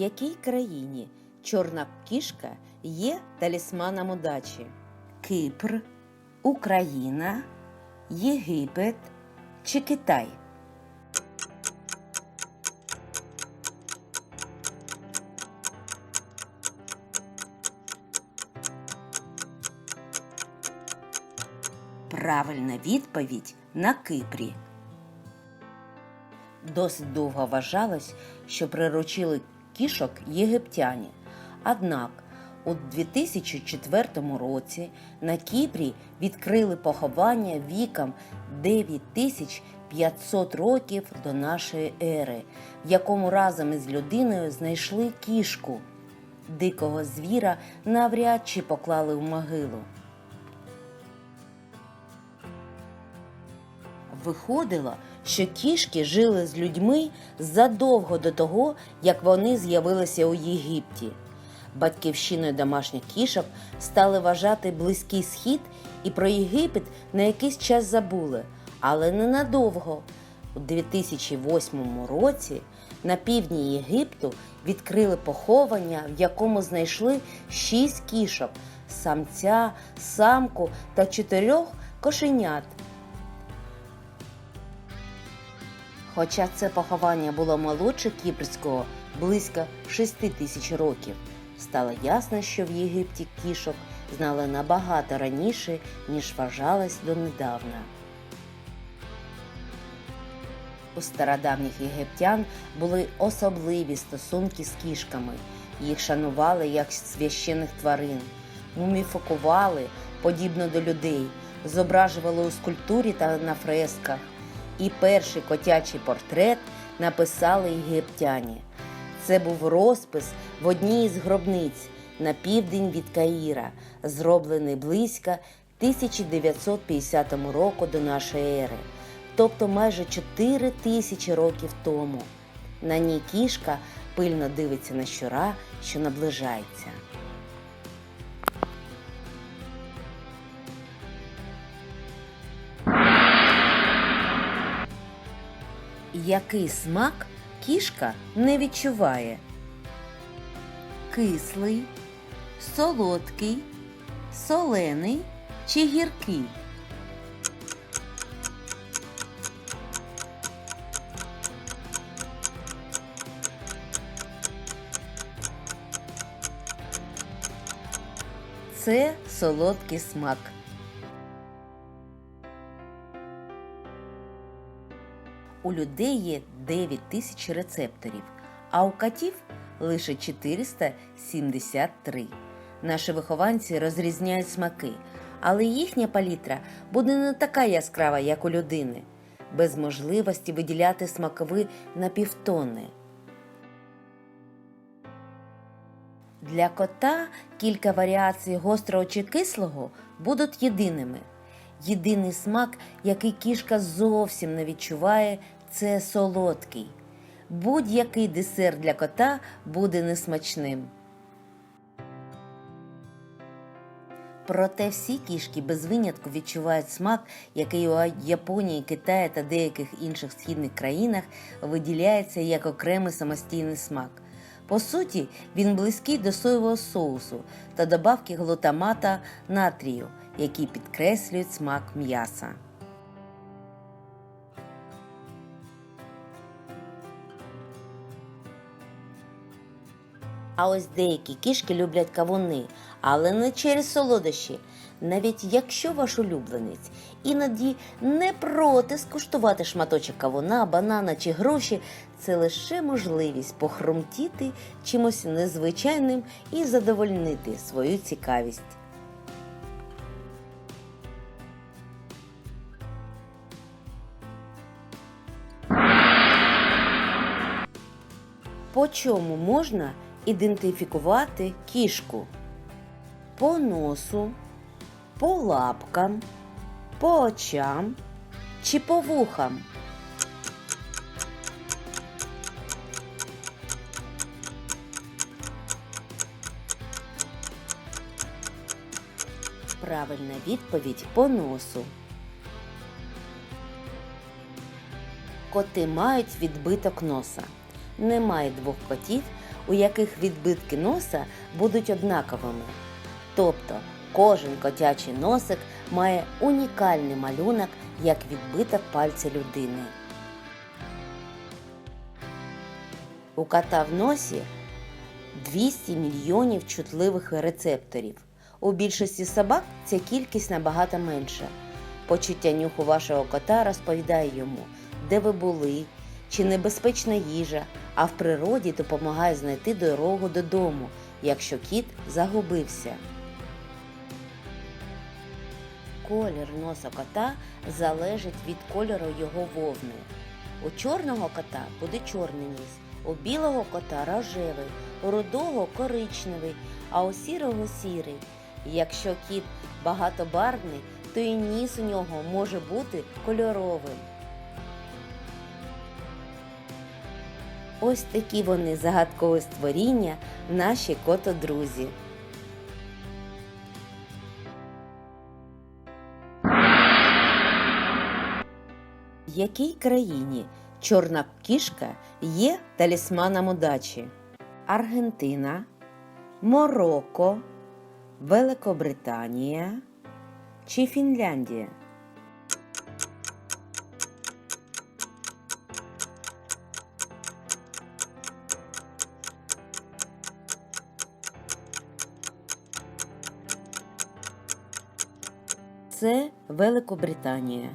В якій країні чорна кішка є талісманом удачі? Кипр, Україна, Єгипет чи Китай? Правильна відповідь на Кипрі. Досить довго вважалось, що приручили кішок єгиптяні. Однак у 2004 році на Кіпрі відкрили поховання віком 9500 років до нашої ери, в якому разом із людиною знайшли кішку. Дикого звіра навряд чи поклали в могилу. Виходило, що кішки жили з людьми задовго до того, як вони з'явилися у Єгипті. Батьківщиною домашніх кішок стали вважати близький схід і про Єгипет на якийсь час забули, але ненадовго. У 2008 році на півдні Єгипту відкрили поховання, в якому знайшли шість кішок, самця, самку та чотирьох кошенят. Хоча це поховання було молодше кіпрського близько 6 тисяч років, стало ясно, що в Єгипті кішок знали набагато раніше, ніж вважалось донедавна. У стародавніх єгиптян були особливі стосунки з кішками. Їх шанували як священних тварин, муміфікували подібно до людей, зображували у скульптурі та на фресках. І перший котячий портрет написали єгиптяні. Це був розпис в одній із гробниць на південь від Каїра, зроблений близько 1950 року до нашої ери, тобто майже 4 тисячі років тому. На ній кішка пильно дивиться на щура, що наближається. Який смак кішка не відчуває? Кислий, солодкий, солений чи гіркий? Це солодкий смак. У людей є 9 тисяч рецепторів, а у котів лише 473. Наші вихованці розрізняють смаки, але їхня палітра буде не така яскрава, як у людини, без можливості виділяти смакові на півтонни. Для кота кілька варіацій гострого чи кислого будуть єдиними. Єдиний смак, який кішка зовсім не відчуває, це солодкий. Будь-який десерт для кота буде несмачним. Проте всі кішки без винятку відчувають смак, який у Японії, Китаї та деяких інших східних країнах виділяється як окремий самостійний смак. По суті, він близький до соєвого соусу та добавки глутамата натрію, які підкреслюють смак м'яса. А ось деякі кішки люблять кавуни, але не через солодощі. Навіть якщо ваш улюбленець іноді не проти скуштувати шматочок кавуна, банана чи груші, це лише можливість похрумтіти чимось незвичайним і задовольнити свою цікавість. По чому можна ідентифікувати кішку? По носу, по лапкам, по очам чи по вухам? Правильна відповідь по носу. Коти мають відбиток носа. Немає двох котів, у яких відбитки носа будуть однаковими. Тобто кожен котячий носик має унікальний малюнок, як відбиток пальця людини. У кота в носі 200 мільйонів чутливих рецепторів. У більшості собак ця кількість набагато менша. Почуття нюху вашого кота розповідає йому, де ви були, чи небезпечна їжа, а в природі допомагає знайти дорогу додому, якщо кіт загубився. Колір носа кота залежить від кольору його вовни. У чорного кота буде чорний ніс, у білого кота рожевий, у рудого коричневий, а у сірого сірий. Якщо кіт багатобарвний, то і ніс у нього може бути кольоровим. Ось такі вони загадкові створіння, наші котодрузі. В якій країні чорна кішка є талісманом удачі? Аргентина, Марокко, Великобританія чи Фінляндія? Це Великобританія.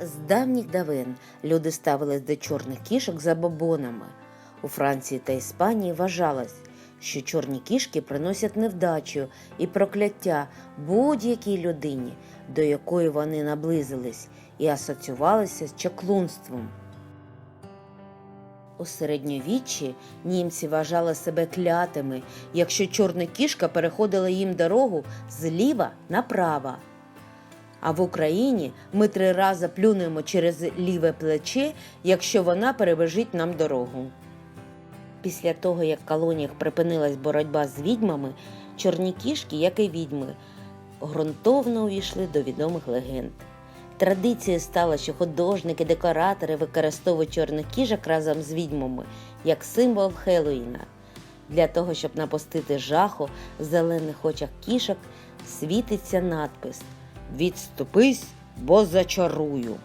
З давніх давен люди ставились до чорних кішок за бобонами. У Франції та Іспанії вважалось, що чорні кішки приносять невдачу і прокляття будь-якій людині, до якої вони наблизились, і асоціювалися з чаклунством. У середньовіччі німці вважали себе клятими, якщо чорна кішка переходила їм дорогу зліва направо. А в Україні ми три рази плюнемо через ліве плече, якщо вона перебежить нам дорогу. Після того, як в колоніях припинилась боротьба з відьмами, чорні кішки, як і відьми, ґрунтовно увійшли до відомих легенд. Традицією стало, що художники, декоратори використовують чорних кішок разом з відьмами як символ Хеллоїна. Для того, щоб напустити жаху в зелених очах кішок, світиться надпис Відступись, бо зачарую.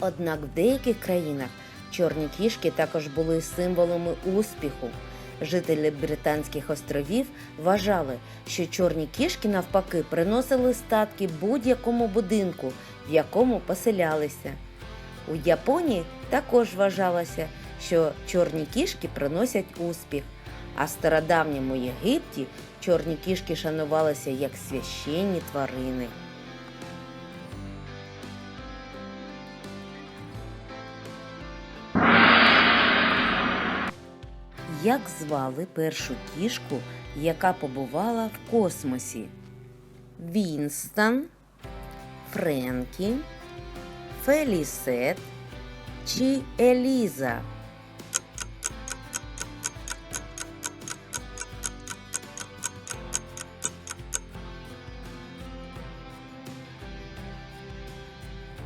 Однак в деяких країнах чорні кішки також були символами успіху. Жителі Британських островів вважали, що чорні кішки навпаки приносили статки будь-якому будинку, в якому поселялися. У Японії також вважалося, що чорні кішки приносять успіх, а в стародавньому Єгипті чорні кішки шанувалися як священні тварини. Як звали першу кішку, яка побувала в космосі? Вінстон, Френкі, Фелісет чи Еліза?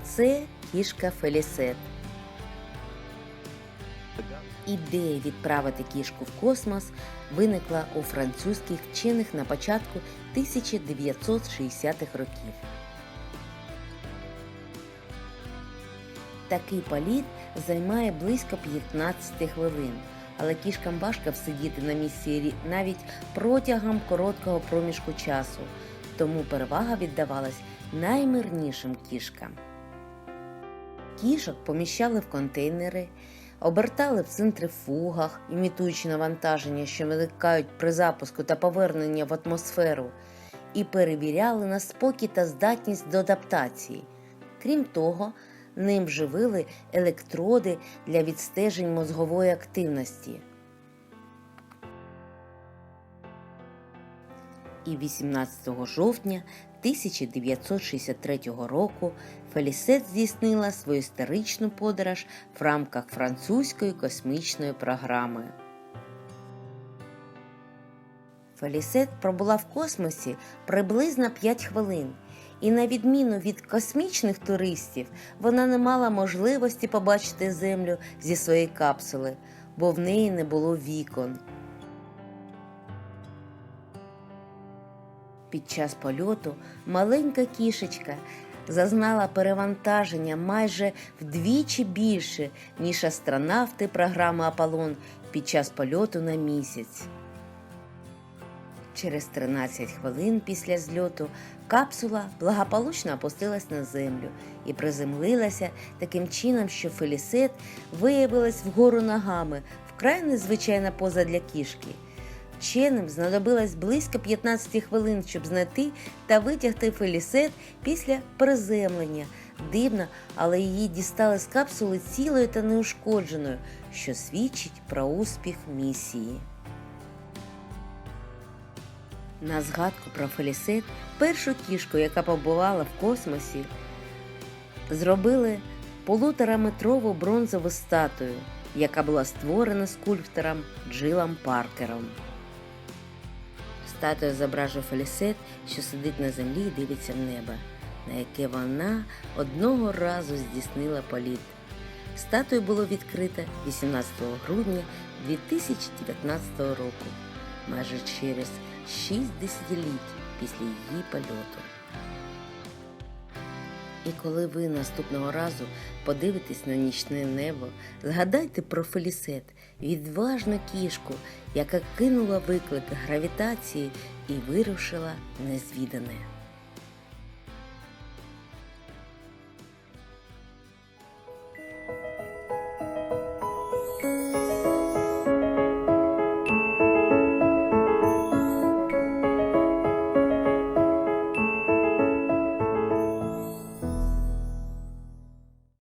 Це кішка Фелісет. Ідея відправити кішку в космос виникла у французьких вчених на початку 1960-х років. Такий політ займає близько 15 хвилин, але кішкам важко всидіти на місці навіть протягом короткого проміжку часу, тому перевага віддавалась наймирнішим кішкам. Кішок поміщали в контейнери, обертали в центрифугах, імітуючи навантаження, що виникають при запуску та поверненні в атмосферу, і перевіряли на спокій та здатність до адаптації. Крім того, ним живили електроди для відстежень мозгової активності. І 18 жовтня 1963 року Фелісет здійснила свою історичну подорож в рамках французької космічної програми. Фелісет пробула в космосі приблизно 5 хвилин І на відміну від космічних туристів, вона не мала можливості побачити землю зі своєї капсули, бо в неї не було вікон. Під час польоту маленька кішечка зазнала перевантаження майже вдвічі більше, ніж астронавти програми Аполлон під час польоту на місяць. Через 13 хвилин після зльоту капсула благополучно опустилась на землю і приземлилася таким чином, що Фелісет виявилась вгору ногами, вкрай незвичайна поза для кішки. Вченим знадобилось близько 15 хвилин, щоб знайти та витягти Фелісет після приземлення. Дивно, але її дістали з капсули цілою та неушкодженою, що свідчить про успіх місії. На згадку про Фелісет, першу кішку, яка побувала в космосі, зробили полутораметрову бронзову статую, яка була створена скульптором Джилом Паркером. Статуя зображує Фелісет, що сидить на землі і дивиться в небо, на яке вона одного разу здійснила політ. Статую було відкрите 18 грудня 2019 року, майже через 6 десятиліть після її польоту. І коли ви наступного разу подивитесь на нічне небо, згадайте про Фелісет, відважну кішку, яка кинула виклик гравітації і вирушила незвідане.